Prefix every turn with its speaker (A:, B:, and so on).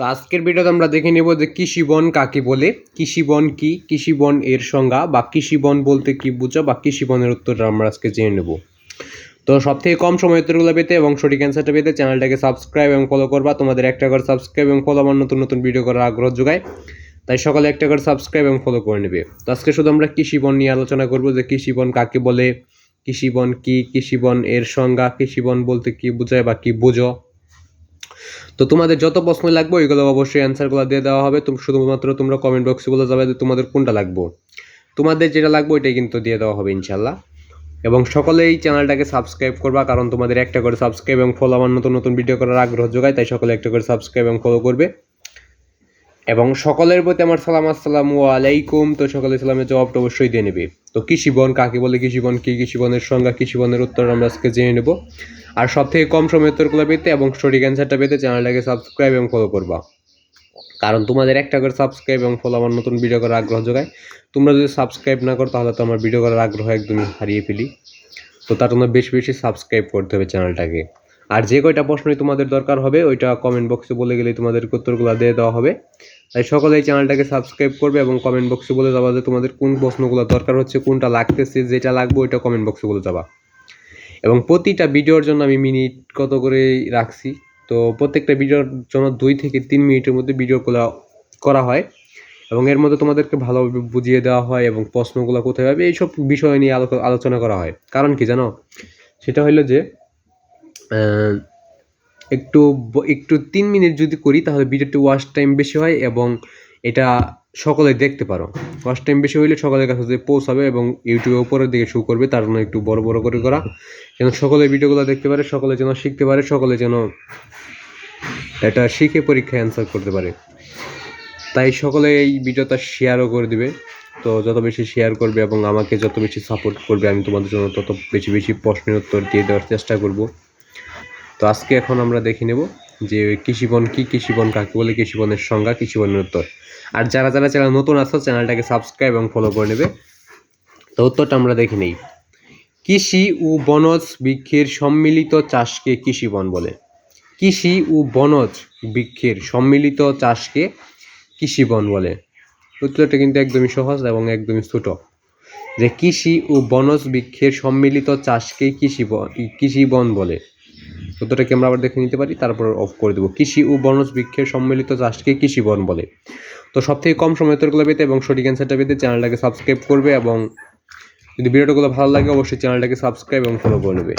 A: তো আজকের ভিডিওতে আমরা দেখে নেব যে কৃষি বন কাকে বলে, কৃষি বন কি, কৃষি বন এর সংজ্ঞা, বা কৃষি বন বলতে কি বুঝো, বা কৃষি বনের উত্তরটা আমরা আজকে জেনে নেব। তো সব থেকে কম সময় উত্তরগুলো পেতে এবং সঠিক অ্যান্সারটা পেতে চ্যানেলটাকে সাবস্ক্রাইব এবং ফলো করবা। তোমাদের একটা করে সাবস্ক্রাইব এবং ফলো আমার নতুন নতুন ভিডিও করার আগ্রহ যোগায়। তাই সকালে একটা করে সাবস্ক্রাইব এবং ফলো করে নেবে। তো আজকে শুধু আমরা কৃষি বন নিয়ে আলোচনা করব যে কৃষি বন কাকে বলে, কৃষি বন কি, কৃষি বন এর সংজ্ঞা, কৃষি বন বলতে কি বোঝায় বা কি বুঝো। তো তোমাদের যত প্রশ্ন লাগবে, ওইগুলো অবশ্যই অ্যান্সারগুলো দিয়ে দেওয়া হবে। তুমি শুধুমাত্র তোমরা কমেন্ট বক্সে বলে যাবে যে তোমাদের কোনটা লাগবে। তোমাদের যেটা লাগবে, ওইটাই কিন্তু দিয়ে দেওয়া হবে ইনশাল্লাহ এবং সকলেই চ্যানেলটাকে সাবস্ক্রাইব করবা, কারণ তোমাদের একটা করে সাবস্ক্রাইব এবং ফলো আমার নতুন নতুন ভিডিও করার আগ্রহ যোগায়, তাই সকলে একটা করে সাবস্ক্রাইব এবং ফলো করবে। এবং সকলের প্রতি আমার সালাম, আসসালামু আলাইকুম। তো সকলে সালামের জবাবটা অবশ্যই দিয়ে নেবে। তো কৃষি বন, কাকে বলে কৃষি বন, কি কৃষি বনের সংজ্ঞা, কৃষি বনের উত্তর আমরা আজকে জেনে নেব। আর সব থেকে কম সময় উত্তরগুলো পেতে এবং সঠিক অ্যান্সারটা পেতে চ্যানেলটাকে সাবস্ক্রাইব এবং ফলো করবা। কারণ তোমাদের একটা করে সাবস্ক্রাইব এবং ফলো আমার নতুন ভিডিও করার আগ্রহ যোগায়। তোমরা যদি সাবস্ক্রাইব না করো তাহলে তো আমার ভিডিও করার আগ্রহ একদমই হারিয়ে ফেলি। তো তার জন্য বেশি বেশি সাবস্ক্রাইব করতে হবে চ্যানেলটাকে আর যে কয়টা প্রশ্নই তোমাদের দরকার হবে, ওইটা কমেন্ট বক্সে বলে গেলেই তোমাদের উত্তরগুলো দিয়ে দেওয়া হবে। তাই সকলেই চ্যানেলটাকে সাবস্ক্রাইব করবে এবং কমেন্ট বক্সে বলে যাবা যে তোমাদের কোন প্রশ্নগুলো দরকার হচ্ছে, কোনটা লাগতেছে, যেটা লাগবে ওইটা কমেন্ট বক্সে বলে যাবা। এবং প্রতিটা ভিডিওর জন্য আমি মিনিট কত করে রাখছি। তো প্রত্যেকটা ভিডিওর জন্য দুই থেকে তিন মিনিটের মধ্যে ভিডিওগুলো করা হয় এবং এর মধ্যে তোমাদেরকে ভালোভাবে বুঝিয়ে দেওয়া হয় এবং প্রশ্নগুলো কোথায় হবে এইসব বিষয় নিয়ে আলো- আলোচনা করা হয়। কারণ কি জানো? সেটা হলো যে একটু একটু তিন মিনিট যদি করি তাহলে ভিডিওটি ওয়াচ টাইম বেশি হয় এবং এটা সকলে দেখতে পারো। ওয়াচ টাইম বেশি হইলে সকলের কাছে যে পৌঁছাবে এবং ইউটিউবে উপরের দিকে শো করবে, তার জন্য একটু বড় বড় করে করা। যেন সকলে ভিডিওগুলো দেখতে পারে, সকলে যেন শিখতে পারে, সকলে যেন এটা শিখে পরীক্ষায় অ্যান্সার করতে পারে। তাই সকলে এই ভিডিওটা শেয়ারও করে দিবে। তো যত বেশি শেয়ার করবে এবং আমাকে যত বেশি সাপোর্ট করবে, আমি তোমাদের জন্য তত বেশি বেশি প্রশ্নের উত্তর দিয়ে দেওয়ার চেষ্টা করব। তো আজকে এখন আমরা দেখে নেব। যে কৃষিবন কি কৃষিবন কাকে বলে কৃষিবনের সংজ্ঞা কৃষিবনের উত্তর। আর যারা যারা চ্যানেল নতুন আসো চ্যানেলটাকে সাবস্ক্রাইব এবং ফলো করে নেবে। তো উত্তরটা আমরা দেখে নেই। কৃষি ও বনজ বৃক্ষের সম্মিলিত চাষকে কৃষিবন বলে। কৃষি ও বনজ বৃক্ষের সম্মিলিত চাষকে কৃষিবন বলে। উত্তরটা কিন্তু একদমই সহজ এবং একদমই ছোট। যে কৃষি ও বনজ বৃক্ষের সম্মিলিত চাষকে কৃষি কৃষি বন বলে। উত্তরটাকে আমরা আবার দেখে নিতে পারি। তারপর অফ করে দেবো। কৃষি ও বনজ বৃক্ষের সম্মিলিত চাষকে কৃষি বন বলে। তো সব থেকে কম সময় উত্তরগুলো পেতে এবং সঠিক অ্যান্সারটা পেতে চ্যানেলটাকে সাবস্ক্রাইব করবে এবং যদি ভিডিওটাগুলো ভালো লাগে, অবশ্যই চ্যানেলটাকে সাবস্ক্রাইব এবং ফলো করে নেবে।